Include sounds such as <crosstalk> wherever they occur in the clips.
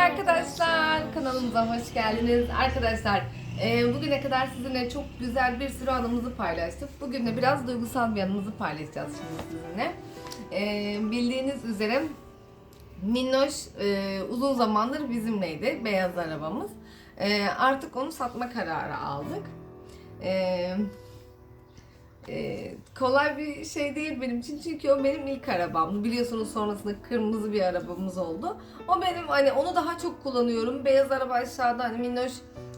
arkadaşlar. Kanalımıza hoş geldiniz. Arkadaşlar e, bugüne kadar sizinle çok güzel bir sürü anımızı paylaştık. Bugün de biraz duygusal bir anımızı paylaşacağız şimdi sizinle. E, bildiğiniz üzere Minnoş e, uzun zamandır bizimleydi. Beyaz arabamız. Artık onu satma kararı aldık. E, kolay bir şey değil benim için çünkü o benim ilk arabamdı. Biliyorsunuz sonrasında kırmızı bir arabamız oldu. O benim hani onu daha çok kullanıyorum. Beyaz araba aşağıda hani minnoş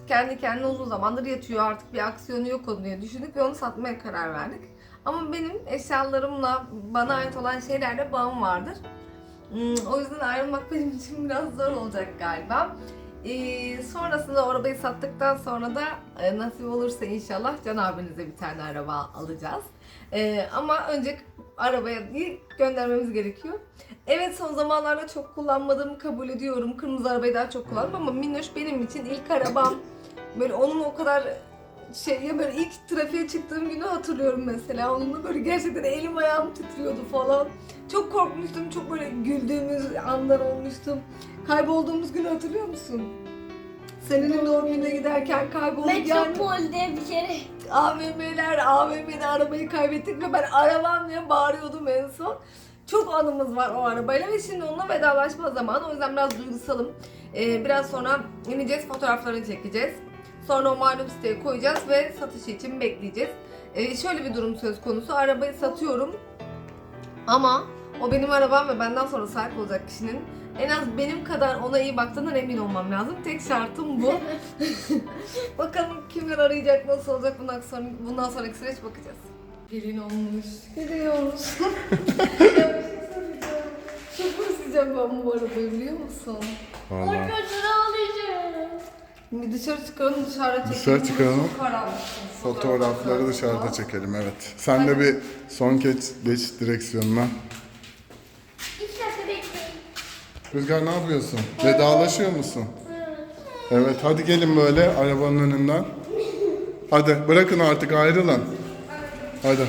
kendi kendine uzun zamandır yatıyor artık bir aksiyonu yok onun diye düşündük ve onu satmaya karar verdik. Ama benim eşyalarımla bana ait olan şeylerle bağım vardır. Hmm, O yüzden ayrılmak benim için biraz zor olacak galiba. Ee, sonrasında arabayı sattıktan sonra da e, nasip olursa inşallah Can abinize bir tane araba alacağız. Ee, ama önce arabaya göndermemiz gerekiyor. Evet son zamanlarda çok kullanmadığımı kabul ediyorum. Kırmızı arabayı daha çok kullandım ama Minnoş benim için ilk arabam. Böyle onun o kadar şey ya böyle ilk trafiğe çıktığım günü hatırlıyorum mesela. Onunla böyle gerçekten elim ayağım titriyordu falan. Çok korkmuştum. Çok böyle güldüğümüz anlar olmuştum. Kaybolduğumuz günü hatırlıyor musun? Senin doğum gününe giderken kaybolduk yani. Metropol'de bir kere AVM'ler, AVM'de arabayı kaybettik ve ben arabam diye bağırıyordum en son. Çok anımız var o arabayla ve şimdi onunla vedalaşma zamanı. O yüzden biraz duygusalım. Ee, biraz sonra ineceğiz, fotoğraflarını çekeceğiz. Sonra o malum siteye koyacağız ve satışı için bekleyeceğiz. Ee, şöyle bir durum söz konusu. Arabayı satıyorum ama o benim arabam ve benden sonra sahip olacak kişinin en az benim kadar ona iyi baktığından emin olmam lazım. Tek şartım bu. <laughs> Bakalım kimler arayacak, nasıl olacak bundan sonra bundan sonraki süreç bakacağız. Gelin olmuş. <laughs> Bir şey. Çok özleyeceğim ben bu arabayı biliyor musun? Vallahi. arkadaşlar ağlayacağım. Bir dışarı çıkalım dışarıda çekelim. Dışarı çıkalım. Çok karanlık. Fotoğrafları dışarıda çekelim evet. Sen de bir son kez geç direksiyonuna. Rüzgar ne yapıyorsun? Vedalaşıyor musun? Evet hadi gelin böyle arabanın önünden. Hadi bırakın artık ayrılın. Hadi.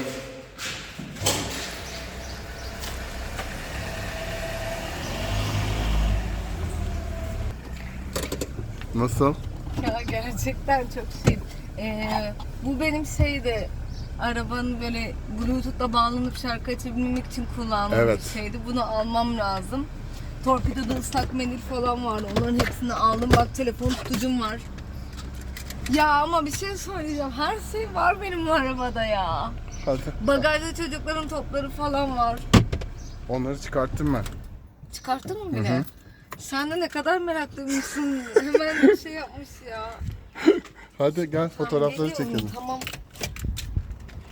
Nasıl? Ya gerçekten çok şey. Ee, bu benim şeydi. Arabanın böyle Bluetooth'la bağlanıp şarkı açabilmek için kullandığım Evet. bir şeydi. Bunu almam lazım. Torpidoda ıslak mendil falan vardı. Onların hepsini aldım. Bak telefon tutucum var. Ya ama bir şey söyleyeceğim. Her şey var benim bu arabada ya. Hadi. Bagajda çocukların topları falan var. Onları çıkarttım ben. Çıkarttın mı bile? Sen de ne kadar meraklıymışsın. <laughs> Hemen bir şey yapmış ya. Hadi gel fotoğrafları Geliyorum, çekelim. Tamam.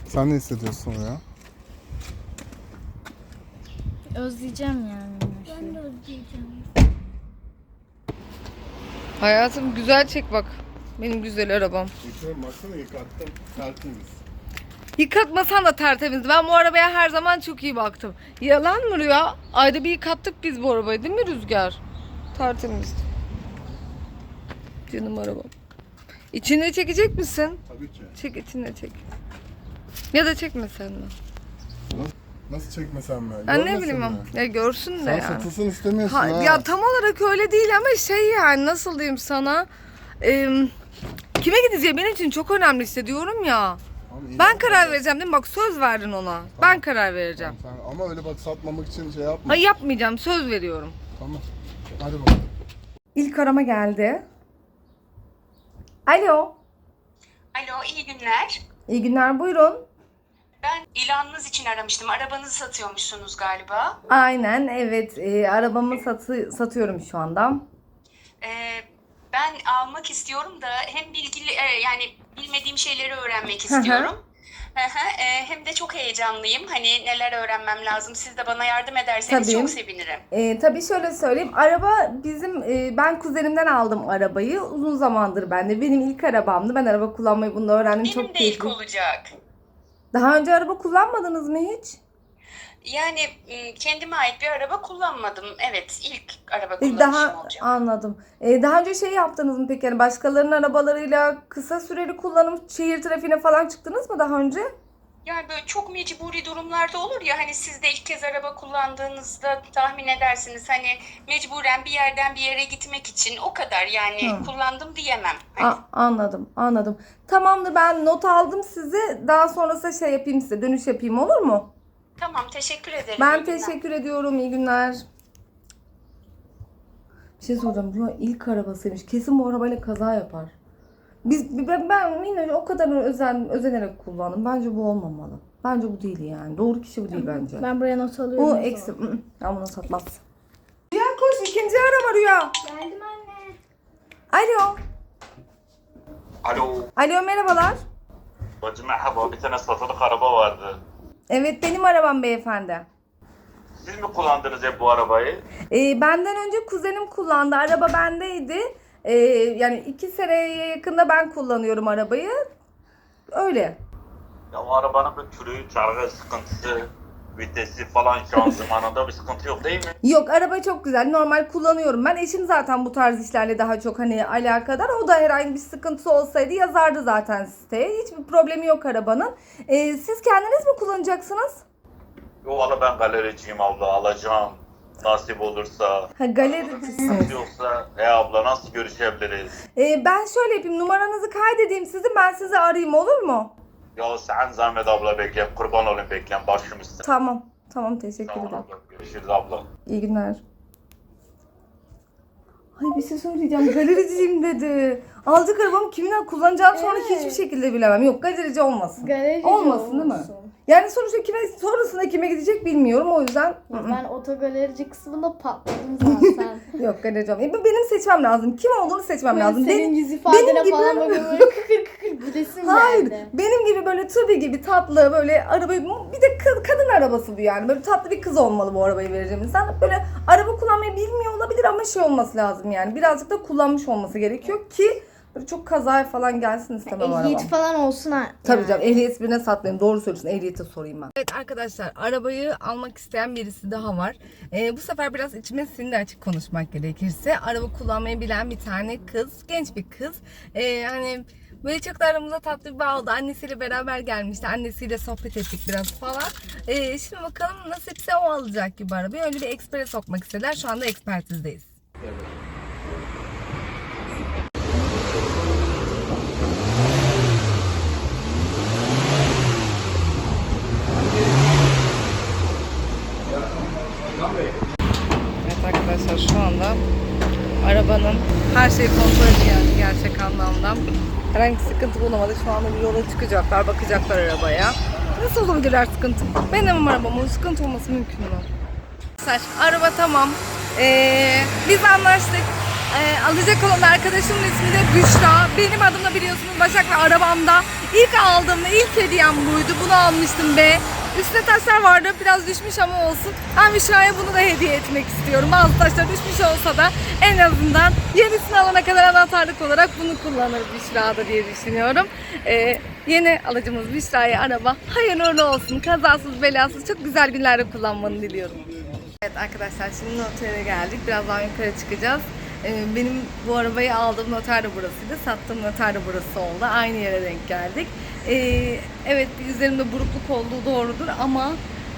Sen ne hissediyorsun ya? Özleyeceğim yani. Özleyeceğim. Hayatım güzel çek bak. Benim güzel arabam. Yıkıyorum baksana yıkattım. Tertemiz. Yıkatmasan da tertemiz. Ben bu arabaya her zaman çok iyi baktım. Yalan mı Rüya? Ayda bir yıkattık biz bu arabayı değil mi Rüzgar? Tertemiz. Canım arabam. İçine çekecek misin? Tabii ki. Çek içine çek. Ya da çekme sen de. Nasıl çekmesem mi? Ben ne Görmesin bileyim mi? Ya görsün de Sen yani. satılsın istemiyorsun Ha, ha. ya tam olarak öyle değil ama şey yani nasıl diyeyim sana. Em, kime gideceği benim için çok önemli hissediyorum ya. Tamam, iyi Ben karar vereceğim değil mi? Bak söz verdin ona. Ben karar vereceğim. Tamam, sen- ama öyle bak satmamak için şey yapma. Hayır yapmayacağım. Söz veriyorum. Tamam. Hadi bakalım. İlk arama geldi. Alo. Alo, iyi günler. İyi günler buyurun. Ben ilanınız için aramıştım. Arabanızı satıyormuşsunuz galiba. Aynen evet. Ee, arabamı satı, satıyorum şu anda. Ee, ben almak istiyorum da hem bilgili e, yani bilmediğim şeyleri öğrenmek istiyorum. Hı hı, e, hem de çok heyecanlıyım. Hani neler öğrenmem lazım. Siz de bana yardım ederseniz Tabii. çok sevinirim. Ee, tabii şöyle söyleyeyim. Araba bizim, e, ben kuzenimden aldım arabayı. Uzun zamandır bende. Benim ilk arabamdı. Ben araba kullanmayı bunda öğrendim. Benim Çok de ilk keyifli. olacak. Daha önce araba kullanmadınız mı hiç? Yani m, kendime ait bir araba kullanmadım. Evet, ilk araba kullanışım Daha olacak. anladım. Ee, daha önce şey yaptınız mı peki? Yani başkalarının arabalarıyla kısa süreli kullanım şehir trafiğine falan çıktınız mı daha önce? Yani böyle çok mecburi durumlarda olur ya hani siz de ilk kez araba kullandığınızda tahmin edersiniz hani mecburen bir yerden bir yere gitmek için o kadar yani Hı. kullandım diyemem. Hani A- anladım, anladım. Tamamdır ben not aldım sizi. Daha sonrasında şey yapayım size, dönüş yapayım olur mu? Tamam teşekkür ederim. Ben İyi günler. teşekkür ediyorum. İyi günler. Bir şey soracağım. Bu ilk arabasıymış. Kesin bu arabayla kaza yapar. Biz ben, ben yine o kadar özen, özenerek kullandım. Bence bu olmamalı. Bence bu değil yani. Doğru kişi bu değil bence. Ben buraya not alıyorum. Bu eksi. Ben bunu satmaz. <laughs> Rüya koş ikinci araba Rüya. Geldim anne. Alo. Alo, Alo merhabalar. bacı merhaba. Bir tane satılık araba vardı. Evet benim arabam beyefendi. Siz mi kullandınız hep bu arabayı? Ee, benden önce kuzenim kullandı. Araba bendeydi. Ee, yani iki seneye yakında ben kullanıyorum arabayı. Öyle. Ya o arabanın bir türü, çargı sıkıntısı, vitesi falan şanzımanında <laughs> bir sıkıntı yok değil mi? Yok araba çok güzel. Normal kullanıyorum. Ben eşim zaten bu tarz işlerle daha çok hani alakadar. O da herhangi bir sıkıntısı olsaydı yazardı zaten siteye. Hiçbir problemi yok arabanın. Ee, siz kendiniz mi kullanacaksınız? Yo valla ben galericiyim abla, alacağım. Nasip olursa. Ha. Sıkıntı yoksa, he abla nasıl görüşebiliriz? Ee, ben şöyle yapayım. Numaranızı kaydedeyim sizin. Ben sizi arayayım olur mu? Ya sen zahmet abla bekleyin, kurban olayım bekleyin, başım üstüne. Tamam. Tamam teşekkür Tamam ederim. abla, görüşürüz abla. İyi günler. Ay bir şey söyleyeceğim. Galericiyim dedi. Aldık arabamı kiminle kullanacağım sonra Evet. hiçbir şekilde bilemem. Yok galerici olmasın. Galerici Olmasın değil mi? olsun. Yani sonuçta kime sonrasında kime gidecek bilmiyorum o yüzden. Ben otogalerici kısmında patladım zaten. <laughs> Yok galerici olmayayım. Benim seçmem lazım. Kim olduğunu seçmem Böyle lazım. senin Benim, yüz ifadene benim gibi- falan bakıyorum böyle <laughs> kıkır kıkır gülesim hayır. geldi. Benim gibi böyle Tubi gibi tatlı böyle arabayı bir de kı- kadın arabası bu yani. Böyle tatlı bir kız olmalı bu arabayı vereceğim insan. Böyle araba kullanmayı bilmiyor olabilir ama şey olması lazım yani. Birazcık da kullanmış olması gerekiyor ki böyle çok kazaya falan gelsin istemem arabam. Ehliyet falan olsun ha. Tabii yani. canım ehliyet birine satmayayım. Doğru söylüyorsun. Ehliyete sorayım ben. Evet arkadaşlar arabayı almak isteyen birisi daha var. Ee, bu sefer biraz içime sindi açık konuşmak gerekirse. Araba kullanmayı bilen bir tane kız. Genç bir kız. Ee, hani Böyle çok da aramıza tatlı bir bağ oldu. Annesiyle beraber gelmişti. Annesiyle sohbet ettik biraz falan. Ee, şimdi bakalım nasipse o alacak gibi arabayı. Öyle bir ekspere sokmak istediler. Şu anda ekspertizdeyiz. Evet anda arabanın her şeyi kontrol edildi gerçek anlamda. Herhangi sıkıntı bulamadık. Şu anda bir yola çıkacaklar, bakacaklar arabaya. Nasıl olabilirler sıkıntı? Benim arabamın sıkıntı olması mümkün mü? Arkadaşlar araba tamam. Ee, biz anlaştık. Ee, alacak olan arkadaşımın ismi de Büşra. Benim adım da biliyorsunuz Başak ve arabamda. İlk aldığımda ilk hediyem buydu. Bunu almıştım be. Üstüne taşlar vardı. Biraz düşmüş ama olsun. Ben Büşra'ya bunu da hediye etmek istiyorum. Bazı taşlar düşmüş olsa da en azından yenisini alana kadar anahtarlık olarak bunu kullanır Büşra'da diye düşünüyorum. Ee, yeni alıcımız Büşra'ya araba hayırlı uğurlu olsun. Kazasız belasız çok güzel günlerde kullanmanı diliyorum. Evet arkadaşlar şimdi notere geldik. Birazdan yukarı çıkacağız. Ee, Benim bu arabayı aldığım noter de burasıydı. Sattığım noter de burası oldu. Aynı yere denk geldik. Ee, Evet üzerimde burukluk olduğu doğrudur ama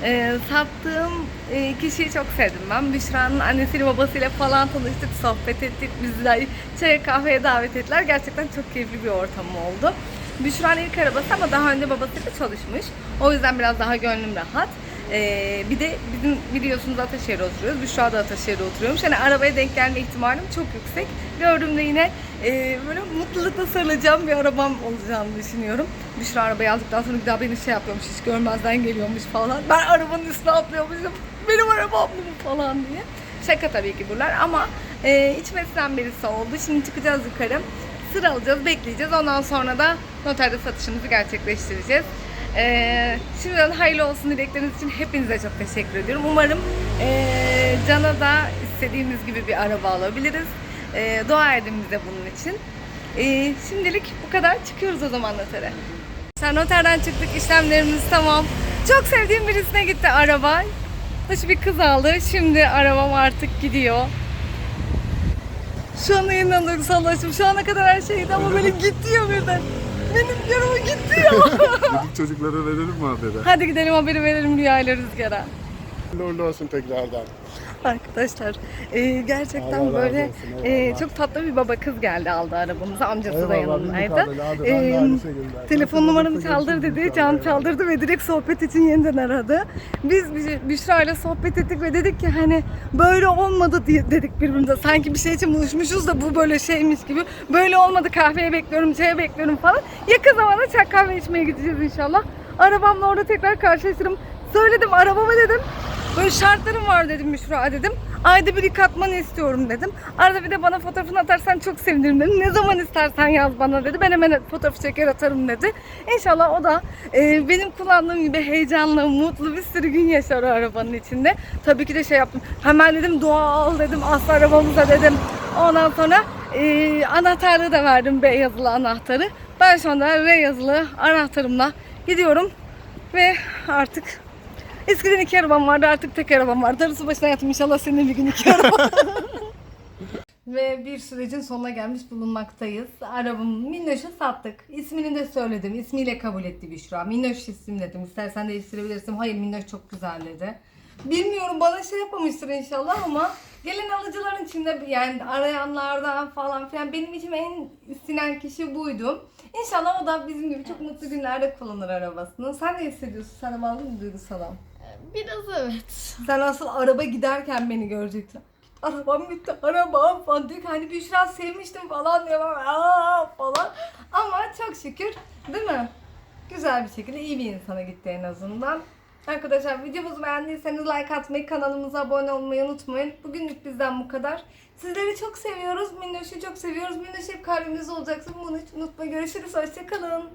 e, sattığım e, kişiyi çok sevdim ben. Büşra'nın annesiyle babasıyla falan tanıştık, sohbet ettik. Bizler çaya kahveye davet ettiler. Gerçekten çok keyifli bir ortam oldu. Büşra'nın ilk arabası ama daha önce babasıyla çalışmış. O yüzden biraz daha gönlüm rahat. Ee, bir de bizim biliyorsunuz Ataşehir'de oturuyoruz. Büşra da Ataşehir'de oturuyormuş. Yani arabaya denk gelme ihtimalim çok yüksek. Gördüğümde yine e, böyle mutlulukla sarılacağım bir arabam olacağını düşünüyorum. Büşra arabayı aldıktan sonra bir daha beni şey yapıyormuş, hiç görmezden geliyormuş falan. Ben arabanın üstüne atlıyormuşum. <laughs> Benim arabam mu falan diye. Şaka tabii ki bunlar ama e, içmesinden birisi oldu. Şimdi çıkacağız yukarı. Sıra alacağız, bekleyeceğiz. Ondan sonra da noterde satışımızı gerçekleştireceğiz. Ee, şimdiden hayırlı olsun dilekleriniz için hepinize çok teşekkür ediyorum. Umarım ee, Can'a da istediğimiz gibi bir araba alabiliriz. Ee, dua edin bize bunun için. Ee, şimdilik bu kadar. Çıkıyoruz o zaman notere. Sen noterden çıktık, işlemlerimiz tamam. Çok sevdiğim birisine gitti araba. Hoş bir kız aldı. Şimdi arabam artık gidiyor. Şu an yeniden duygusallaştım. Şu ana kadar her şeydi ama böyle gitti ya birden. Benim yanıma gitti ya. <laughs> Gidip çocuklara verelim mi haberi? Hadi gidelim haberi verelim Rüya ile Rüzgar'a. Uğurlu olsun tekrardan. <laughs> Arkadaşlar e, gerçekten Allah böyle olsun, e, çok tatlı bir baba kız geldi aldı arabamızı. Amcası da Eyvallah, bizim yanındaydı. E, şekilde. telefon olursa çaldır dedi. Can çaldırdı ve direkt sohbet için yeniden aradı. Biz Büş- Büşra ile sohbet ettik ve dedik ki hani böyle olmadı diye dedik birbirimize. Sanki bir şey için buluşmuşuz da bu böyle şeymiş gibi. Böyle olmadı kahveye bekliyorum, çaya bekliyorum falan. Yakın zamanda çay kahve içmeye gideceğiz inşallah. Arabamla orada tekrar karşılaşırım. Söyledim arabama dedim. Böyle şartlarım var dedim Büşra dedim. Ayda bir yıkatmanı istiyorum dedim. Arada bir de bana fotoğrafını atarsan çok sevinirim dedim. Ne zaman istersen yaz bana dedi. Ben hemen fotoğrafı çeker atarım dedi. İnşallah o da e, benim kullandığım gibi heyecanlı, mutlu bir sürü gün yaşar o arabanın içinde. Tabii ki de şey yaptım. Hemen dedim dua al dedim. Aslı arabamıza dedim. Ondan sonra e, anahtarlığı da verdim. B yazılı anahtarı. Ben şu anda R yazılı anahtarımla gidiyorum. Ve artık Eskiden iki arabam vardı artık tek arabam var. Darısı başına yattım inşallah senin bir gün iki araba. <laughs> Ve bir sürecin sonuna gelmiş bulunmaktayız. Arabamı Minnoş'a sattık. İsmini de söyledim. İsmiyle kabul etti Büşra. Minnoş isim dedim. İstersen değiştirebilirsin. Hayır Minnoş çok güzel dedi. Bilmiyorum bana şey yapmamıştır inşallah ama gelen alıcıların içinde yani arayanlardan falan filan benim için en istenen kişi buydu. İnşallah o da bizim gibi çok mutlu günlerde kullanır arabasını. Sen ne hissediyorsun? Sen de aldın mı duygusalım? Biraz evet. Sen asıl araba giderken beni göreceksin. Arabam gitti, arabam falan diyor ki hani Büşra sevmiştim falan diyor. Falan. Ama çok şükür değil mi? Güzel bir şekilde iyi bir insana gitti en azından. Arkadaşlar videomuzu beğendiyseniz like atmayı, kanalımıza abone olmayı unutmayın. Bugünlük bizden bu kadar. Sizleri çok seviyoruz. Minnoş'u çok seviyoruz. Minnoş hep kalbimizde olacaksın. Bunu hiç unutma. Görüşürüz. Hoşçakalın.